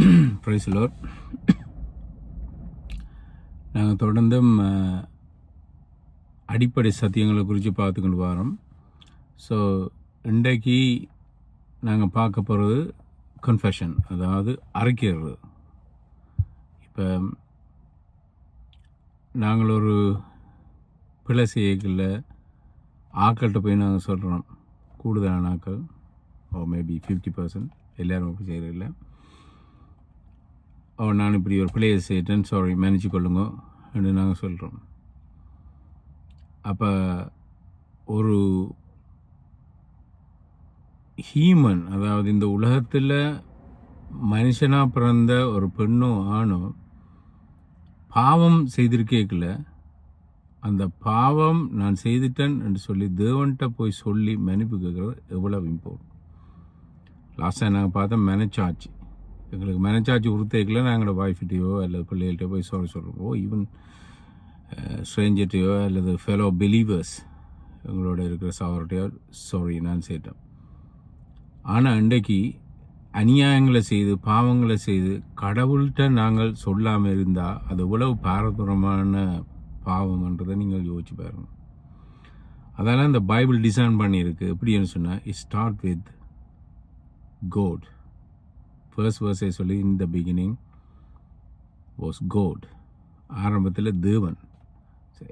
பிரைஸ்லோர் நாங்கள் தொடர்ந்தும் அடிப்படை சத்தியங்களை குறித்து பார்த்துக்கொண்டு வரோம். ஸோ இன்றைக்கு நாங்கள் பார்க்க போகிறது கன்ஃபெஷன் அதாவது அரைக்கிறது இப்போ நாங்கள் ஒரு பிழை செய்யக்கில் ஆக்கள்கிட்ட போய் நாங்கள் சொல்கிறோம் கூடுதலான ஆக்கள் ஓ மேபி ஃபிஃப்டி பர்சன்ட் எல்லோரும் அப்படி செய்கிறதில்ல ஓ நான் இப்படி ஒரு பிள்ளையை செய்யிட்டேன் சாரி மேனேஜ் கொள்ளுங்க அப்படின்னு நாங்கள் சொல்கிறோம் அப்போ ஒரு ஹீமன் அதாவது இந்த உலகத்தில் மனுஷனாக பிறந்த ஒரு பெண்ணோ ஆணோ பாவம் செய்திருக்கேக்கில் அந்த பாவம் நான் செய்துட்டேன் என்று சொல்லி தேவன்கிட்ட போய் சொல்லி மன்னிப்பு கேட்குறது எவ்வளோ இம்பார்ட்டன்ட் லாஸ்ட்டாக நாங்கள் பார்த்தோம் மனச்சாட்சி எங்களுக்கு மனச்சாட்சி உறுத்தேக்கில் நாங்களோட ஒய்ஃப்கிட்டையோ அல்லது பிள்ளைகள்கிட்ட போய் சாரி சொல்கிறப்போ ஈவன் ஸ்ட்ரேஞ்சர்ட்டையோ அல்லது ஃபெலோ பிலீவர்ஸ் எங்களோட இருக்கிற சவர்கிட்டையோ சாரி நான் சேர்த்தேன். ஆனால் இன்றைக்கு அநியாயங்களை செய்து பாவங்களை செய்து கடவுள்கிட்ட நாங்கள் சொல்லாமல் இருந்தால் அது எவ்வளவு பாரதூரமான பாவம்ன்றதை நீங்கள் யோசிச்சு பாருங்கள் அதனால் இந்த பைபிள் டிசைன் பண்ணியிருக்கு. எப்படின்னு சொன்னால் it start with God first வேர்ஸை சொல்லி in the beginning was God ஆரம்பத்தில் தேவன்.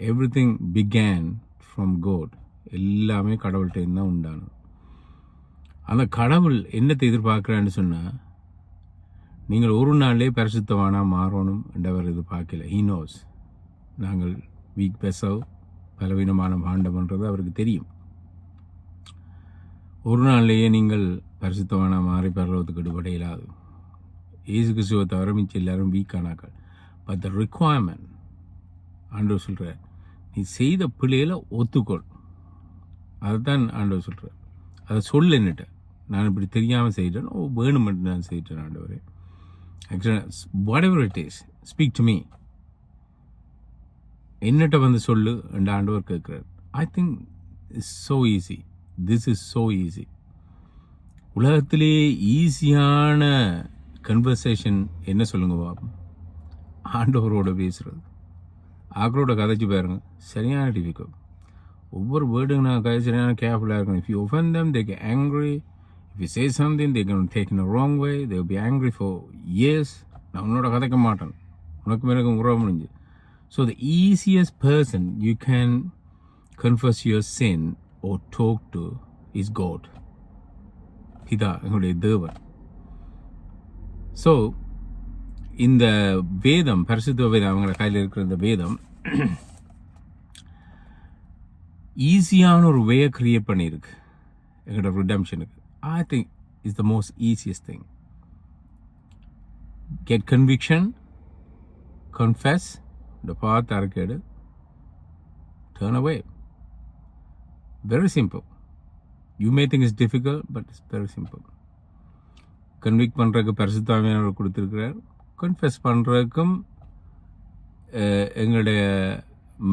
Everything began from God எல்லாமே கடவுள்கிட்ட தான் உண்டானது. அந்த கடவுள் என்னத்தை எதிர்பார்க்குறான்னு சொன்னால் நீங்கள் ஒரு நாள்லேயே பரிசுத்தவானாக மாறணும் என்றவர் இது பார்க்கல. ஹீனோஸ் நாங்கள் வீக் பெசவ் பலவீனமான பாண்டம்ன்றது அவருக்கு தெரியும். ஒரு நாள்லேயே நீங்கள் பரிசுத்தவான மாறி பரலோகத்துக்கு விடுபட இல்லாது ஏசு கிறிஸ்துவை தவிர மிச்சம் எல்லாரும் வீக்கானாக்கள் பட் த ரிக்குவயர்மெண்ட் ஆண்டவர் சொல்கிறார் நீ செய்த பிள்ளைகளை ஒத்துக்கொள். அதைத்தான் ஆண்டவர் சொல்கிறார் அதை சொல் என்னட்ட. நான் இப்படி தெரியாமல் செய்கிறேன் ஓ வேணுமென்று நான் செய்கிறேன் ஆண்டவரே. ஆக்சுவலாக whatever it is speak to me என்னட்ட வந்து சொல்லு என்று ஆண்டவர் கேட்குறார். I think is so easy this is so easy உலகத்திலே ஈஸியான கன்வர்சேஷன் என்ன சொல்லுங்க பாப்போம் ஆண்டவரோட பேசுறது. ஆக்களோட கதைச்சு பாருங்க. சரியான டிஃபிகல்ட் ஒவ்வொரு வேர்டுங்க நான் கதை சரியான கேர்ஃபுல்லாக இருக்கணும். If you often them they get angry if you say something they can take in wrong way they be angry for years நான் உன்னோட கதைக்க மாட்டேன். உனக்கு எனக்கு உறவு முடிஞ்சு. So the easiest person you can confess your sin or talk to is God இதா எங்களுடைய தேவன். ஸோ இந்த வேதம் பரிசுத்த வேதம் அவங்கள கையில் இருக்கிற இந்த வேதம் ஈஸியான ஒரு வேயை கிரியேட் பண்ணியிருக்கு. எங்களோட ரிடம்ஷனுக்கு I think is the most easiest thing get conviction confess இந்த பார்த்து அறக்கேடு turn away very simple you may think is difficult but it's very simple convict பண்ணுறதுக்கு பரிசுத்தாமியானவர் கொடுத்துருக்கிறார். கன்ஃபெஸ் பண்ணுறதுக்கும் எங்களுடைய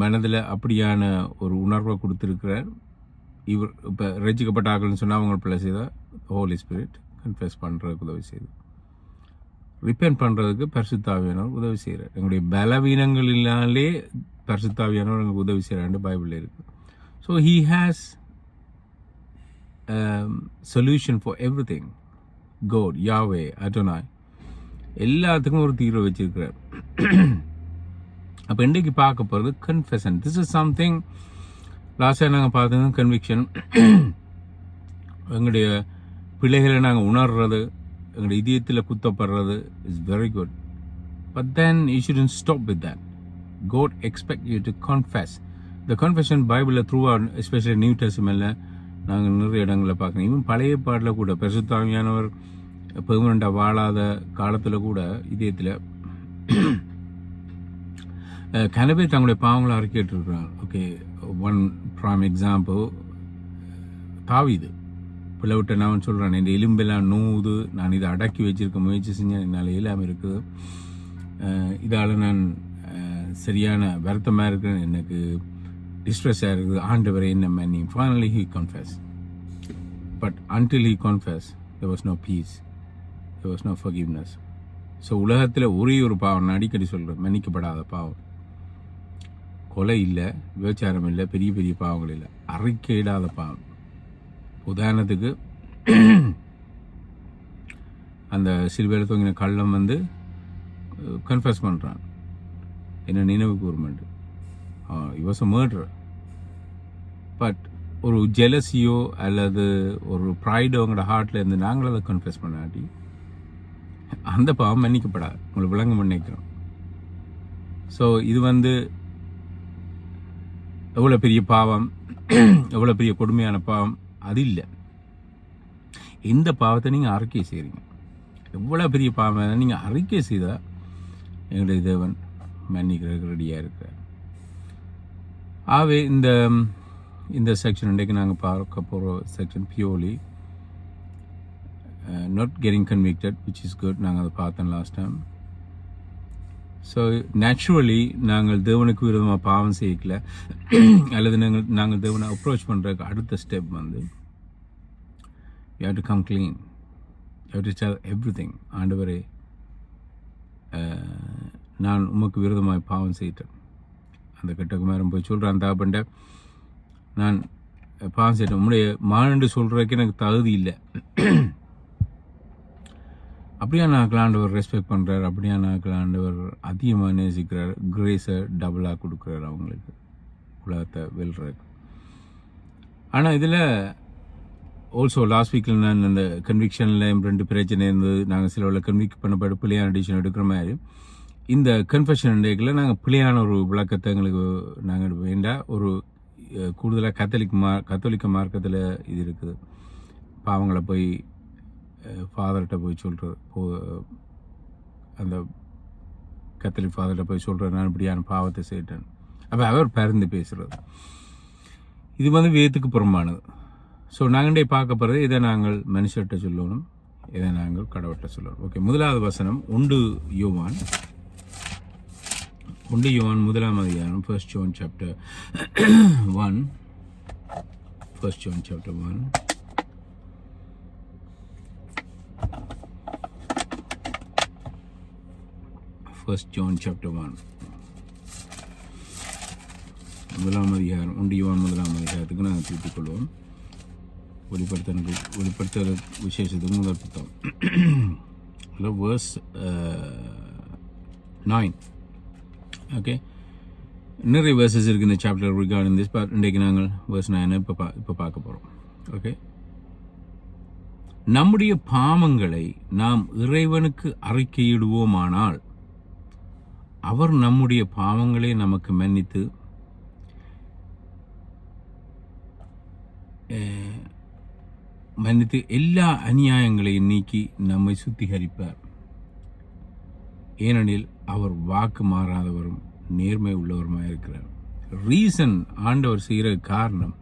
மனதில் அப்படியான ஒரு உணர்வை கொடுத்துருக்கிறார். இவர் இப்போ ரசிக்கப்பட்ட ஆக்கள்னு சொன்னால் அவங்க பிள்ளை செய்தால் ஹோலி ஸ்பிரிட் கன்ஃபெஸ் பண்ணுறதுக்கு உதவி செய்து. ரிப்பேர் பண்ணுறதுக்கு பரிசுத்தாவியானவர் உதவி செய்கிறார் எங்களுடைய பலவீனங்களினாலே பரிசுத்தாவியானவர் எங்களுக்கு உதவி செய்கிறான்னு பைபிளில் இருக்குது so he has solution for everything God Yahweh Adonai எல்லாத்துக்கும் ஒரு தீர்வு வச்சிருக்கிறார். அப்போ இன்றைக்கு பார்க்க போகிறது கன்ஃபெஷன் திஸ் இஸ் சம்திங் லாஸ்ட்டாக நாங்கள் பார்த்தது கன்விக்ஷன் எங்களுடைய பிள்ளைகளை நாங்கள் உணர்றது எங்களுடைய இதயத்தில் குத்தப்படுறது is very good but then you shouldn't stop with that God expect you to confess the confession பைபிளில் த்ரூ ஆர் எஸ்பெஷலி நியூ டெஸ்ட்மெண்ட்டில் நாங்கள் நிறைய இடங்களில் பார்க்கணும் இவன் பழைய பாட்டில் கூட பெருசுத்தாமியானவர் பெர்மனண்டாக வாழாத காலத்தில் கூட இதயத்தில் கனவே தங்களுடைய பாவங்களை அறிக்கையிட்டிருக்கிறாங்க ஓகே ஒன் ஃப்ரம் எக்ஸாம்பிள் தாவிது. பிள்ளை விட்ட நான் சொல்கிறேன் இந்த எலும்பெல்லாம் நூது நான் இதை அடக்கி வச்சிருக்க முயற்சி செஞ்சேன் என்னால் இயலாமல் இருக்குது இதால் நான் சரியான வருத்தமாக இருக்கிறேன் எனக்கு டிஸ்ட்ரெஸ்ஸாக இருக்குது. ஆண்டவரே என்ன மன்னி finally he confess but until he confess there was no peace there was no forgiveness. So உலகத்தில் ஒரே ஒரு பாவம் நான் அடிக்கடி சொல்கிறேன் மன்னிக்கப்படாத பாவம். கொலை இல்லை விபச்சாரம் இல்லை பெரிய பெரிய பாவங்கள் இல்லை. அறிக்கையிடாத பாவம். உதாரணத்துக்கு அந்த சிலுவையில் தொங்கின கள்ளம் வந்து கன்ஃபஸ் பண்ணுறான் என்ன நினைவு கூர்மெண்ட் வாஸ் அ மர்டர் பட் ஒரு ஜெலசியோ அல்லது ஒரு ப்ரைடோ உங்களோட ஹார்ட்டில் இருந்து நாங்களும் அதை கன்ஃபஸ் பண்ணாட்டி அந்த பாவம் மன்னிக்கப்படாது. உங்களுக்கு விளங்க பண்ணிக்கிறோம் ஸோ இது வந்து எவ்வளோ பெரிய பாவம் எவ்வளோ பெரிய கொடுமையான பாவம்? அது இல்லை. இந்த பாவத்தை நீங்கள் அறிக்கை செய்கிறீங்க. எவ்வளோ பெரிய பாவம் நீங்கள் அறிக்கை செய்தால் எங்களுடைய தேவன் மன்னிக்கிறதுக்கு ரெடியாக இருக்கிறார். ஆகவே இந்த இந்த செக்ஷன் இன்றைக்கு நாங்கள் பார்க்க போகிற section பியோலி not getting convicted which is good நாங்கள் அதை பார்த்தோம் லாஸ்ட் டைம் ஸோ நேச்சுரலி நாங்கள் தேவனுக்கு விரோதமாக பாவம் செய்யக்கல. அல்லது நாங்கள் நாங்கள் தேவனை அப்ரோச் பண்ணுறதுக்கு அடுத்த ஸ்டெப் வந்து you have to come clean you have to tell everything ஆண்டவரே uh, நான் உமக்கு விரோதமாக பாவம் செய்யிட்டேன் அந்த கெட்ட குமாரன் போய் சொல்கிறான் தாப்பண்ட நான் பாவம் செய்யிட்டேன் உம்முடைய மானண்டு சொல்கிறதுக்கு எனக்கு தகுதி இல்லை. அப்படியா நான் கிளாண்டவர் ரெஸ்பெக்ட் பண்ணுறார் அப்படியா நான் கிளாண்டவர் அதிகமாக நேசிக்கிறார். கிரேஸை டபுளாக கொடுக்குறாரு அவங்களுக்கு. உலகத்தை வெல்றதுக்கு. ஆனால் இதில் ஆல்சோ லாஸ்ட் வீக்கில் நான் அந்த கன்விக்ஷனில் ரெண்டு பிரச்சனை இருந்தது. நாங்கள் சில உள்ள கன்விக் பண்ணப்பட்டு பிள்ளையான டிசிஷன் எடுக்கிற மாதிரி. இந்த கன்ஃபெஷன் டேக்கில் நாங்கள் பிள்ளையான ஒரு விளக்கத்தை எங்களுக்கு நாங்கள் வேண்டாம் ஒரு கூடுதலாக கத்தோலிக் மா கத்தோலிக்க மார்க்கத்தில் இது இருக்குது. பாவங்களை போய் ஃபாதர்கிட்ட போய் சொல்கிற போ அந்த கத்தலிக் ஃபாதர்கிட்ட போய் சொல்கிற நான் இப்படியான பாவத்தை செய்யிட்டேன் அப்போ அவர் பறந்து பேசுகிறது இது வந்து வேத்துக்கு புறம்பானது. ஸோ நாங்கள்டே பார்க்க போகிறது இதை நாங்கள் மனுஷர்கிட்ட சொல்லணும் இதை நாங்கள் கடவுள்கிட்ட சொல்லணும். ஓகே முதலாவது வசனம் உண்டு யோவான் ஒன்று யோன் முதலாம் அதிகாரம் first John chapter one first John chapter one first John chapter one முதலாம் அதிகாரம் ஒன்று யோன் முதலாம் அதிகாரத்துக்கு நாங்கள் திருப்பிக் கொள்வோம் வெளிப்படுத்தனுக்கு வெளிப்படுத்த விசேஷத்துக்கு முதல் புத்தகம். ஹலோ வேர்ஸ் நைன் ஓகே நிறைய வேர்சஸ் இருக்குது இந்த சாப்டர் ரிகார்டிங் திஸ் பட் இன்றைக்கு நாங்கள் வேர்ஸ் நைன் இப்போ பா இப்போ பார்க்க போகிறோம் ஓகே நம்முடைய பாவங்களை நாம் இறைவனுக்கு அறிக்கையிடுவோமானால் அவர் நம்முடைய பாவங்களை நமக்கு மன்னித்து மன்னித்து எல்லா அநியாயங்களையும் நீக்கி நம்மை சுத்திகரிப்பார். ஏனெனில் அவர் வாக்கு மாறாதவரும் நேர்மை உள்ளவருமாக இருக்கிறார். ரீசன் ஆண்டவர் செய்கிற காரணம்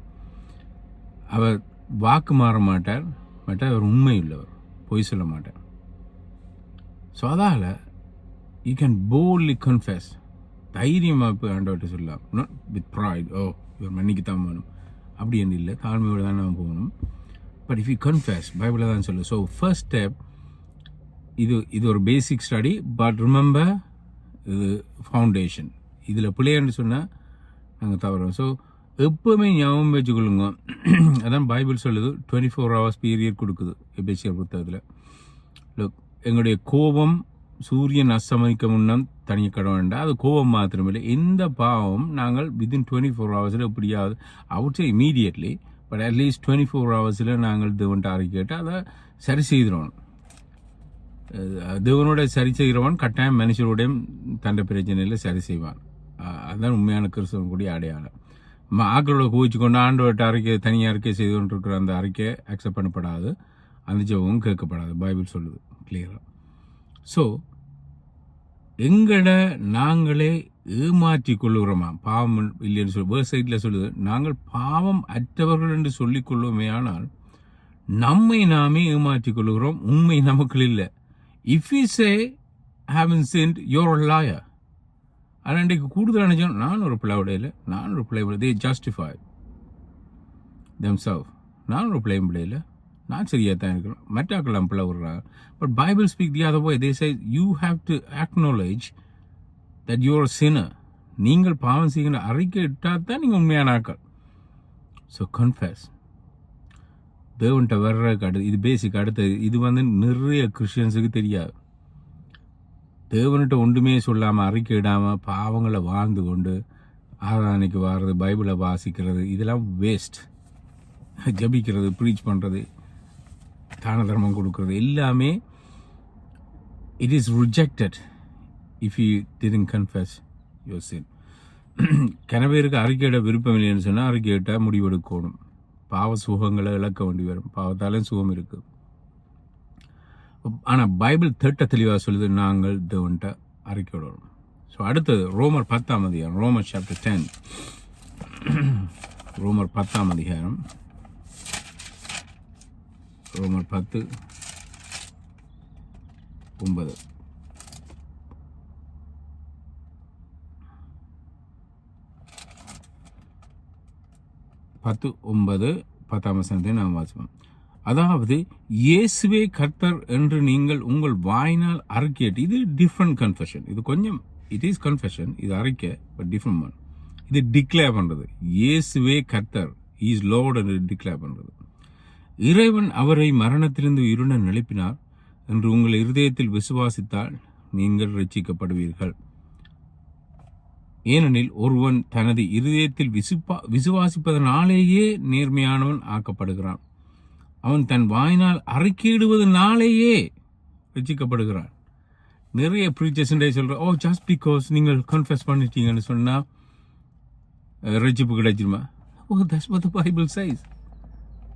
அவர் வாக்கு மாற மாட்டார் பட் அவர் உண்மை உள்ளவர் பொய் சொல்ல மாட்டார். ஸோ அதால் யூ கேன் போல்ட்லி கன்ஃபெஸ் தைரியமாக போய் ஆண்டவர்கிட்ட சொல்லலாம். நாட் வித் ப்ராய்ட் ஓ இவர் மன்னிக்கு தான் வேணும். அப்படி என்று இல்லை. தாழ்மையோடு தான் நம்ம போகணும். பட் இஃப் யூ கன்ஃபெஸ் பைபிளில் தான் சொல்லு ஸோ ஃபர்ஸ்ட் ஸ்டெப் இது இது ஒரு பேசிக் ஸ்டடி பட் ரிமெம்பர் இது ஃபவுண்டேஷன் இதில் பிள்ளைன்னு சொன்னால் நாங்கள் தவறோம். ஸோ எப்போவுமே ஞாபகம் வச்சுக்கொள்ளுங்க. அதான் பைபிள் சொல்லுது டுவெண்ட்டி ஃபோர் ஹவர்ஸ் பீரியட் கொடுக்குது எபேசியர் புத்தகத்தில். எங்களுடைய கோபம் சூரியன் அஸ்தமனிக்க முன்னம் தனிய வேண்டாம் அது கோபம் மாத்திரமில்லை. எந்த பாவம் நாங்கள் வித்தின் டுவெண்ட்டி ஃபோர் ஹவர்ஸில் எப்படியாவது out say immediately but at least twenty four ஹவர்ஸில் நாங்கள் தேவன்ட்டு அறிக்கைட்டு அதை சரி செய்திடணும் தேவனோட சரி செய்கிறவன் கட்டாயம் மனுஷரோடையும் தண்டை பிரச்சனையில் சரி செய்வான். அதுதான் உண்மையான கிறிஸ்தவன் கூடிய அடையாளம் ஆக்களோட குவிச்சு கொண்டு ஆண்டவர்கிட்ட அறிக்கை தனியாக அறிக்கை செய்து கொண்டிருக்கிற அந்த அறிக்கை அக்செப்ட் பண்ணப்படாது. அந்த ஜெபமும் கேட்கப்படாது. பைபிள் சொல்லுது. கிளியராக ஸோ எங்களை நாங்களே ஏமாற்றி கொள்ளுகிறோமா? பாவம் இல்லைன்னு சொல்லி வேர் சைட்டில் சொல்லுது நாங்கள் பாவம் அற்றவர்கள் என்று சொல்லிக்கொள்வோமே ஆனால் நம்மை நாமே ஏமாற்றிக் கொள்கிறோம் உண்மை நமக்குள் இல்லை. If you say haven't sinned your liar ஆனால் இன்றைக்கு கூடுதல் நினைச்சோம் நான் ஒரு பிள்ளை விடையில நான் ஒரு பிள்ளை விடையே தே ஜஸ்டிஃபை தெம் சவ் நான் ஒரு பிள்ளையும் விடையில நான் சரியாக தான் இருக்கிறேன் மற்றாக்கெல்லாம் பிள்ளை விடுறாங்க but Bible speak the other way they say you have to acknowledge that you're sinner. நீங்கள் பாவம் செய்கிற அறிக்கை இட்டால் தான் நீங்கள் உண்மையான ஆக்கள் ஸோ கன்ஃபேஸ் தேவன்கிட்ட வர்றதுக்கு அடுத்து இது பேசிக் அடுத்தது இது வந்து நிறைய கிறிஸ்டியன்ஸுக்கு தெரியாது. தேவன்கிட்ட ஒன்றுமே சொல்லாமல் அறிக்கை இடாமல் பாவங்களை வாழ்ந்து கொண்டு ஆராதனைக்கு வாடுறது பைபிளை வாசிக்கிறது இதெல்லாம் வேஸ்ட் ஜபிக்கிறது ப்ரீச் பண்ணுறது தான தர்மம் கொடுக்கறது எல்லாமே it is rejected if you didn't confess your sin. கனவேருக்கு அறிக்கையிட விருப்பம் இல்லைன்னு சொன்னால் அறிக்கையிட்ட முடிவெடுக்கணும். பாவ சுகங்களை இழக்க வேண்டி வரும். பாவத்தாலும் சுகம் இருக்கு. ஆனால் பைபிள் திட்ட தெளிவாக சொல்லுது நாங்கள் தேவன்ட்ட அறிக்கையிடணும் ஸோ அடுத்தது ரோமர் பத்தாம் அதிகாரம் ரோமர் சாப்டர் டென் ரோமர் பத்தாம் அதிகாரம் ரோமர் பத்து ஒன்பது. பத்து ஒன்பது பத்தாம் வசனத்தை நாம் வாசிப்போம். அதாவது இயேசுவே கர்த்தர் என்று நீங்கள் உங்கள் வாயினால் அறிக்கையிட்டு இது டிஃப்ரெண்ட் கன்ஃபெஷன் இது கொஞ்சம் இட் இஸ் கன்ஃபெஷன் இது அறிக்கை பட் டிஃப்ரெண்ட் ஒன் இது டிக்ளேர் பண்ணுறது இயேசுவே கர்த்தர் இஸ் லோட் என்று டிக்ளேர் பண்ணுறது இறைவன் அவரை மரணத்திலிருந்து உயிருடன் எழுப்பினார் என்று உங்கள் இருதயத்தில் விசுவாசித்தால் நீங்கள் ரட்சிக்கப்படுவீர்கள் ஏனெனில் ஒருவன் தனது இருதயத்தில் விசுப்பா விசுவாசிப்பதனாலேயே நேர்மையானவன் ஆக்கப்படுகிறான். அவன் தன் வாயினால் அறிக்கையிடுவதனாலேயே ரசிக்கப்படுகிறான் நிறைய ப்ரீச்சர்ஸ் சொல்கிற ஓ ஜஸ்ட் பிகாஸ் நீங்கள் கன்ஃபியஸ் பண்ணிட்டீங்கன்னு சொன்னால் அஹ், ரட்சிப்பு கிடைச்சிருமா? ஓ தஸ்மத what பைபிள் சைஸ்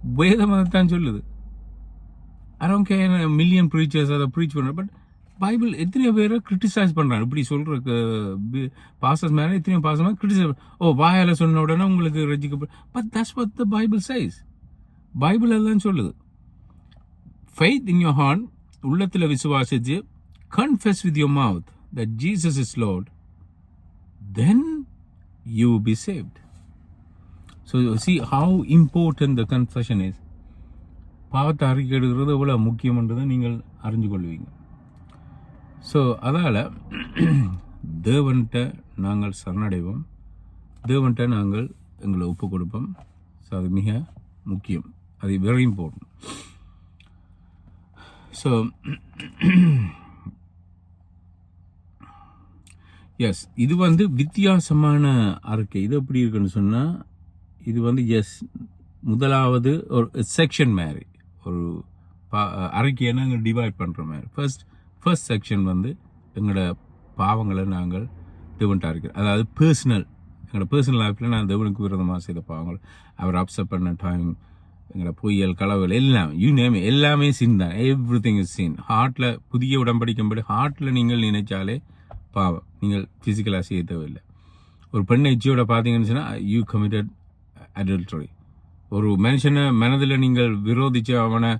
வேதம் தான் சொல்லுது. அரௌண்ட் மில்லியன் ப்ரீச்சர்ஸ் அதை ப்ரீச் பண்ணுறேன் பட் பைபிள் எத்தனையோ பேரை கிரிட்டிசைஸ் பண்ணுறாங்க இப்படி சொல்ற பாசஸ் மேலே எத்தனையோ பாசஸ் மேலே கிரிட்டிசைஸ் ஓ வாயால் சொன்ன உடனே உங்களுக்கு ரஜிக்க but that's what the Bible says Bible எல்லாம் சொல்லுது. ஃபெய்த் இன் யோர் ஹான் உள்ளத்தில் விசுவாசிச்சு confess with your mouth that Jesus is Lord then you be saved so see how important the confession is பாவத்தை அறிக்கையிடுகிறது எவ்வளோ முக்கியம்ன்றதை நீங்கள் அறிஞ்சு கொள்வீங்க. ஸோ அதால் தேவன்கிட்ட நாங்கள் சரணடைவோம். தேவன்கிட்ட நாங்கள் எங்களை ஒப்பு கொடுப்போம் ஸோ அது மிக முக்கியம். அது வெரி இம்பார்ட்டன்ட் ஸோ எஸ் இது வந்து வித்தியாசமான அறிக்கை. இது எப்படி இருக்குன்னு சொன்னால் இது வந்து எஸ் முதலாவது ஒரு செக்ஷன் மாதிரி. ஒரு பா- அறிக்கையை நாங்கள் டிவைட் பண்ணுற மாதிரி. ஃபர்ஸ்ட் ஃபர்ஸ்ட் செக்ஷன் வந்து எங்களோட பாவங்களை நாங்கள் தேவன்ட்டாக இருக்கிறோம் அதாவது பர்சனல் எங்களோட பர்சனல் லைஃப்பில் நான் தேவனுக்கு விரோதமாக செய்த பாவங்கள். அவர் அப்செட் பண்ண டைம் எங்களோட பொய்யல் கலவுகள் எல்லாம் யூ நேம் எல்லாமே சீன் தான். எவ்ரி திங் இஸ் சீன் ஹார்ட்டில் புதிய உடம்படிக்கும்படி ஹார்ட்டில் நீங்கள் நினைச்சாலே பாவம். நீங்கள் ஃபிசிக்கலாக செய்ய தேவையில்லை. ஒரு பெண்ணை இச்சியோட பார்த்தீங்கன்னு சொன்னால் யூ கமிட்டட் அடல்ட்ரி ஒரு மனுஷனை மனதில் நீங்கள் விரோதிச்சு அவனை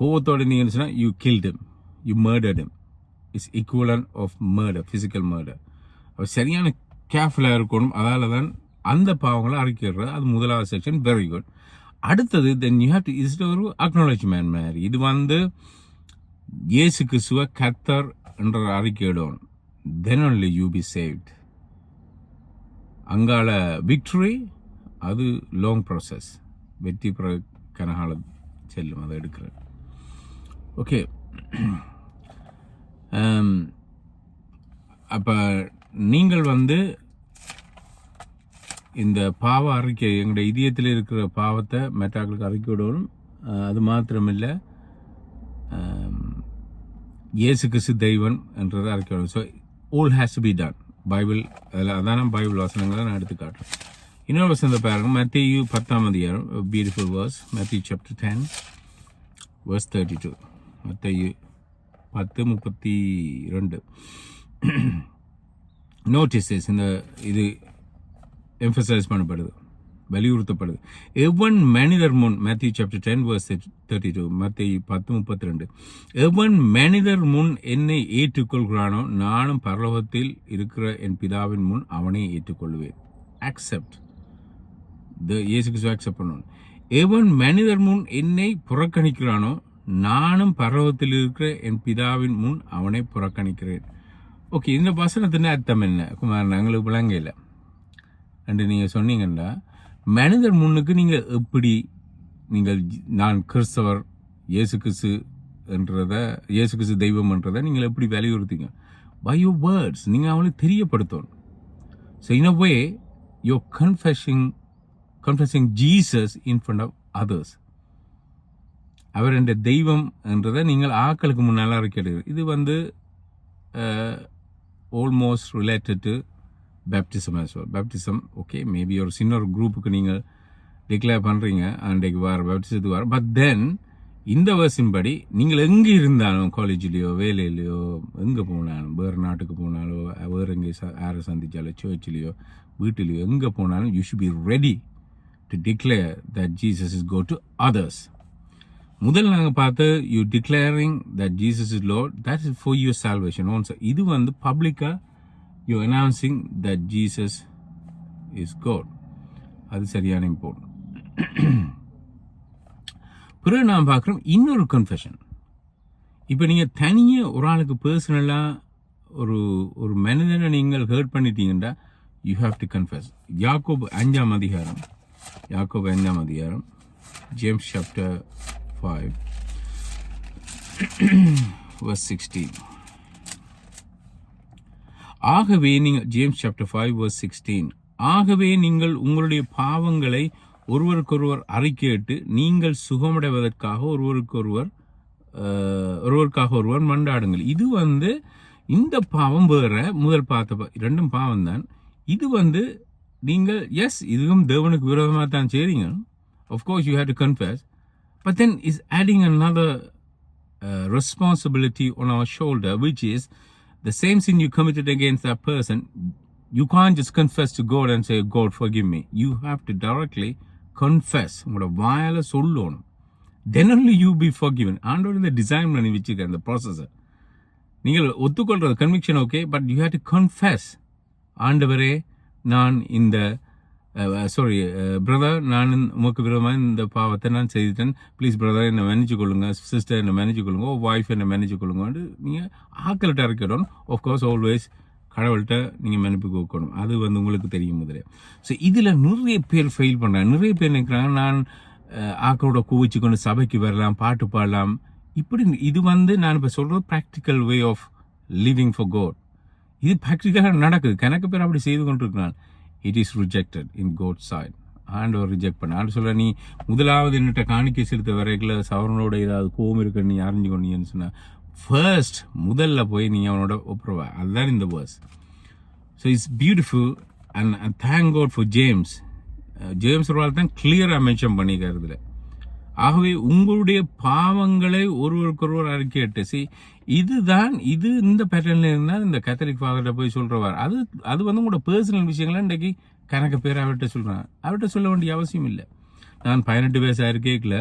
கோவத்தோடு இருந்தீங்கன்னு சொன்னால் you guilt you murdered is equivalent of murder physical murder அவர் சரியான கேர்ஃபுல்லாக இருக்கணும். அதால தான் அந்த பாவங்களை அறிக்கிறது அது முதலாவது செக்ஷன் வெரி குட் அடுத்தது then you have to is ஒரு அக்னாலஜ்மெண்ட் மாதிரி? இது வந்து இயேசு கிறிஸ்துவ கத்தர் என்ற அறிக்கையிடும் then only you be saved அங்கால விக்டரி அது லாங் ப்ராசஸ் வெற்றி பிற கனகாலம் செல்லும் அதை எடுக்கிறது ஓகே Um, அப்போ நீங்கள் வந்து இந்த பாவ அறிக்கை எங்களுடைய இதயத்தில் இருக்கிற பாவத்தை மெட்டாக்களுக்கு அறிக்கை விடணும் அது மாத்திரமில்லை um, இயேசு கிறிஸ்து தெய்வன் என்றதை அறிக்கை விடணும் so all has to be done Bible அதில் அதான பைபிள் வசனங்களை நான் எடுத்து காட்டுறேன். இன்னொரு வசனத்தை பாருங்க. மத்தியு பத்தாம் அதிகாரம் beautiful verse Matthew chapter ten verse thirty two மத்திய பத்து முப்பத்தி ரெண்டு. நோட்டீஸஸ் இந்த இது எம்ஃபசைஸ் பண்ணப்படுது. வலியுறுத்தப்படுது. எவன் மனிதர் முன் Matthew chapter ten verse thirty two மத்திய பத்து முப்பத்தி ரெண்டு. எவன் மனிதர் முன் என்னை ஏற்றுக்கொள்கிறானோ நானும் பரலோகத்தில் இருக்கிற என் பிதாவின் முன் அவனை ஏற்றுக்கொள்வேன். அக்செப்ட் த இயேசு அக்செப்ட் பண்ணணும் எவன் மனிதர் முன் என்னை புறக்கணிக்கிறானோ நானும் பரவத்தில் இருக்கிற என் பிதாவின் முன் அவனை புறக்கணிக்கிறேன். ஓகே இந்த வசனத்தின் அர்த்தம் என்ன? குமார் எங்களுக்கு விளங்க இல்லை அண்டு நீங்கள் சொன்னீங்கன்னா மனிதர் முன்னுக்கு நீங்கள் எப்படி நீங்கள் நான் கிறிஸ்தவர் இயேசு கிறிஸ்து என்றத இயேசு கிறிஸ்து தெய்வம்ன்றதை நீங்கள் எப்படி வலியுறுத்திங்க? பை யோர் வேர்ட்ஸ் நீங்கள் அவங்களுக்கு தெரியப்படுத்தணும். So in a way your confessing confessing Jesus in front of others அவர் என்ற தெய்வம் என்றதை நீங்கள் ஆக்களுக்கு முன்னால் அறிக்கிறது இது வந்து almost related to baptism as well. Baptism okay maybe ஒரு சின்ன ஒரு குரூப்புக்கு நீங்கள் டிக்ளேர் பண்ணுறீங்க அன்றைக்கு வார பேப்டிசத்துக்கு வார. பட் தென் இந்த வருஷம் படி நீங்கள் எங்கே இருந்தாலும் காலேஜ்லேயோ வேலையிலையோ எங்கே போனாலும் வேறு நாட்டுக்கு போனாலோ வேறு எங்கே யாரை சந்திச்சாலோ சர்ச்லேயோ வீட்டிலையோ எங்கே போனாலும் you should be ready to declare that Jesus is God to others முதல் நாங்கள் பார்த்து you declaring that Jesus is Lord that is for your salvation once இது வந்து பப்ளிக்காக you announcing that Jesus is God அது சரியான இம்பார்ட்டன்ட் பிறகு நாம் பார்க்குறோம் இன்னொரு கன்ஃபெஷன் இப்போ நீங்கள் தனியாக ஒரு ஆளுக்கு பர்சனலாக ஒரு ஒரு மனிதனை நீங்கள் ஹேர்ட் பண்ணிட்டீங்கன்னா யூ ஹாவ் டு கன்ஃபஸ் யாக்கோப் அஞ்சாம் அதிகாரம் யாக்கோப் அஞ்சாம் அதிகாரம் ஜேம்ஸ் சாப்டர் ஃபைவ் verse 16 ஆகவே நீங்கள் James chapter five verse sixteen ஆகவே நீங்கள் உங்களுடைய பாவங்களை ஒருவருக்கொருவர் அறிக்கையிட்டு நீங்கள் சுகமடைவதற்காக ஒருவருக்கொருவர் ஒருவருக்காக ஒருவர் மண்டாடுங்கள் இது வந்து இந்த பாவம் வேற முதல் பார்த்த ரெண்டும் பாவம் தான் இது வந்து நீங்கள் எஸ் இதுவும் தேவனுக்கு விரோதமாக தான் செய்றீங்க course you have to confess But then is adding another uh, responsibility on our shoulder, which is the same sin you committed against that person. You can't just confess to God and say, God, forgive me. You have to directly confess. உங்களோட வாயால சொல்லணும் then only you be forgiven. ஆண்டோட இந்த design பண்ணி வச்சுக்க அந்த ப்ராசஸை நீங்கள் ஒத்துக்கொள்றது conviction okay but you have to confess ஆண்டவரே நான் இந்த Uh, uh, sorry brother uh, நான் இந்த- உமக்கு விரோதமாக இந்த பாவத்தை நான் செய்துட்டேன். ப்ளீஸ் பிரதர் என்னை மேனேஜ் கொள்ளுங்க. சிஸ்டர் என்னை மேனேஜ் கொள்ளுங்க. Oh, ஒய்ஃப் என்னை மேனேஜ் கொள்ளுங்கன்ட்டு நீங்கள் ஆக்கள்கிட்ட இருக்கணும் ஆஃப்கோர்ஸ் ஆல்வேஸ் கடவுள்கிட்ட நீங்கள் மன்னிப்பு கொடுக்கணும் அது வந்து உங்களுக்கு தெரியும் முதலே. ஸோ இதில் நிறைய பேர் ஃபெயில் பண்ணுறாங்க நிறைய பேர் நினைக்கிறாங்க நான் ஆக்களோட குவிச்சு கொண்டு சபைக்கு வரலாம் பாட்டு பாடலாம். இப்படி இது வந்து நான் இப்போ சொல்கிறது practical way of living for God இது ப்ராக்டிக்கலாக நடக்குது. கணக்கு பேர் அப்படி செய்து கொண்டிருக்கிறான். It is rejected in God sight ஆண்டவர் ரிஜெக்ட் பண்ண ஆண்டு சொல்ல நீ முதலாவது என்னட்ட காணிக்கை செலுத்த வரைக்குள்ள சவரனோட ஏதாவது கோவம் இருக்குன்னு நீ அறிஞ்சு கொண்டீங்கன்னு சொன்னா. ஃபர்ஸ்ட் முதல்ல போய் நீ அவனோட ஒப்புறவ அதுதான் இந்த verse so it's beautiful and thank God for James James ஒரு தான் கிளியராக மென்ஷன் பண்ணிக்கிறதுல. ஆகவே உங்களுடைய பாவங்களை ஒருவருக்கொருவர் அறிக்கையிட்டு சி இதுதான் இது இந்த பேட்டர்ன்ல இருந்தால் இந்த கத்தரிக் ஃபாதர்கிட்ட போய் சொல்றவார். அது அது வந்து உங்களோட பர்சனல் விஷயங்களை? இன்றைக்கு கணக்கு பேர் அவர்கிட்ட சொல்கிறாங்க அவர்கிட்ட சொல்ல வேண்டிய அவசியம் இல்லை. நான் பதினெட்டு வயசாக இருக்கேக்கில்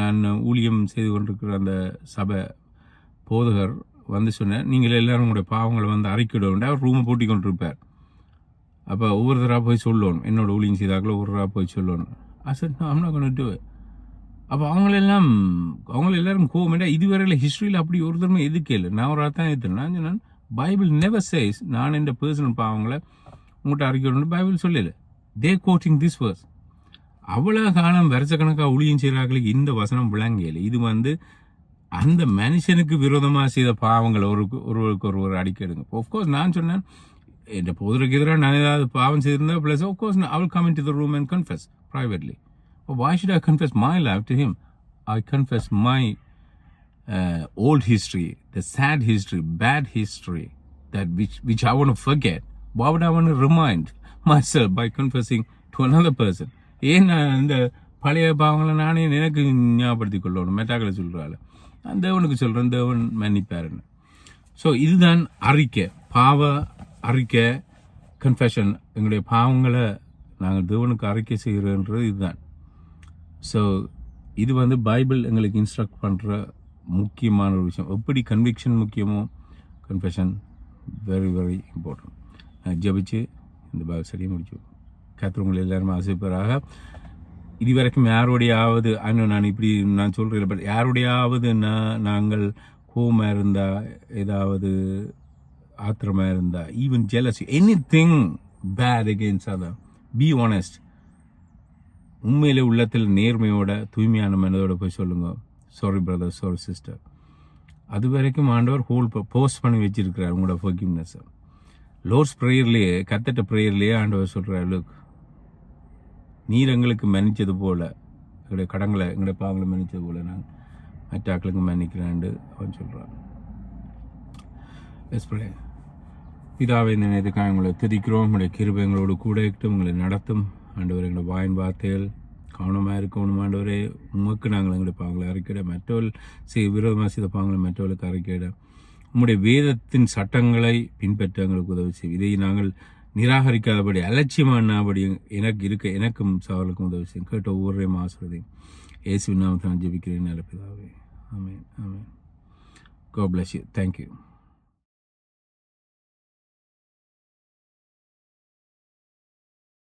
நான் ஊழியம் செய்து கொண்டிருக்கிற அந்த சபை போதகர் வந்து சொன்னேன் நீங்கள் எல்லாரும் உங்களுடைய பாவங்களை வந்து அறிக்கிட வேண்டாம் அவர் ரூமை பூட்டி கொண்டிருப்பார். அப்போ ஒவ்வொருத்தராக போய் சொல்லணும். என்னோட ஊழியம் செய்தாக்களோ ஒவ்வொருத்தராக போய் சொல்லணும். அசட் I'm not going to do it. அப்போ அவங்களெல்லாம் அவங்கள எல்லாரும் கோவம் இதுவரையில் ஹிஸ்ட்ரியில் அப்படி ஒரு தடவை எதுக்கே இல்லை? நான் ஒரு அர்த்தம் ஏற்றுனா நான் பைபிள் நெவர் சேஸ் நான் என்ற பர்சனல் பாவங்களை உங்கள்கிட்ட அறிக்கணும்னு பைபிள் சொல்லல. தே கோட்டிங் திஸ் வேர்ஸ் அவ்வளோ காலம் வருஷக்கணக்காக ஊழியம் செய்கிறார்களுக்கு இந்த வசனம் விளங்கல. இது வந்து அந்த மனுஷனுக்கு விரோதமாக செய்த பாவங்களை ஒரு ஒருவருக்கு ஒருவர் அடிக்கெடுங்க. ஆஃப்கோர்ஸ் நான் சொன்னேன் என் போதருக்கு எதிராக நான் ஏதாவது பாவம் செய்திருந்தா ப்ளஸ் ஆஃப்கோர்ஸ் அவள் come in to the room and confess privately why should I confess my life to him? I confess my uh, old history, the sad history, bad history, that which which I want to forget. Why would I want to remind myself by confessing to another person? ஏன் நான் இந்த பழைய பாவங்களை நானே எனக்கு ஞாபகப்படுத்தி கொள்ளணும் மெட்டாக்களை சொல்கிறாள் நான் தேவனுக்கு சொல்கிறேன் தேவன் மன்னிப்பாருன்னு ஸோ இதுதான் அறிக்கை பாவ அறிக்கை கன்ஃபெஷன் எங்களுடைய பாவங்களை நாங்கள் தேவனுக்கு அறிக்கை செய்கிறோன்றது இதுதான் ஸோ இது வந்து பைபிள் எங்களுக்கு இன்ஸ்ட்ரக்ட் பண்ணுற முக்கியமான ஒரு விஷயம். எப்படி கன்விக்ஷன் முக்கியமோ கன்ஃபெஷன் வெரி வெரி இம்பார்ட்டன்ட் ஜபிச்சு இந்த பைபிள் சரியாக முடிச்சு கத்திரவங்களை எல்லாருமே ஆசைப்பராக இதுவரைக்கும் யாருடையாவது ஆனால் நான் இப்படி நான் சொல்கிறேன் பட் யாருடையாவது நான் நாங்கள் கோமாக இருந்தால் ஏதாவது ஆத்திரமாக இருந்தால் even jealous any thing bad against அதான் பி ஆனஸ்ட் உண்மையிலே உள்ளத்தில் நேர்மையோட தூய்மையான மனதோட போய் சொல்லுங்க. சாரி பிரதர் சாரி சிஸ்டர் அது வரைக்கும் ஆண்டவர் ஹோல் போஸ்ட் பண்ணி வச்சிருக்கிறார் உங்களோட ஃபர்கிவ்னஸை லோர்ஸ் ப்ரேயர்லேயே கத்தட்ட ப்ரேயர்லேயே ஆண்டவர் சொல்கிறார் லுக் நீர் எங்களுக்கு மன்னித்தது போல் எங்களுடைய கடங்களை எங்களுடைய பாவங்களை மன்னித்தது போல் நான் மற்ற ஆக்களுக்கு மன்னிக்கிறேன்ட்டு அவன் சொல்கிறான் எஸ் பிள்ளை பிதாவை இந்த நேரத்துக்காக உங்களை துதிக்கிறோம். உங்களுடைய கிருபை எங்களோடு கூட இருக்கட்டும். உங்களை நடத்தும். ஆண்டவர் எங்களோட வாயின் வார்த்தைகள் கவனமாக இருக்கணும் ஆண்டவரே உமக்கு நாங்கள் எங்களுடைய பாவங்களை அறிக்கையிட மற்றவர்கள் செய் விரோதமாக செய்த பாவங்களை மற்றவர்களுக்கு அறிக்கையிட உம்முடைய வேதத்தின் சட்டங்களை பின்பற்ற எங்களுக்கு உதவி செய்யும் இதை நாங்கள் நிராகரிக்காதபடி அலட்சியமானபடி எனக்கு இருக்க எனக்கும் சவாலுக்கும் உதவி செய்யும். கேட்ட ஒவ்வொருவரையும் ஆசிரியதையும் இயேசுவின் நாமத்தை நான் ஜெபிக்கிறேன் நல்ல பிதாவே. Amen amen. God you you.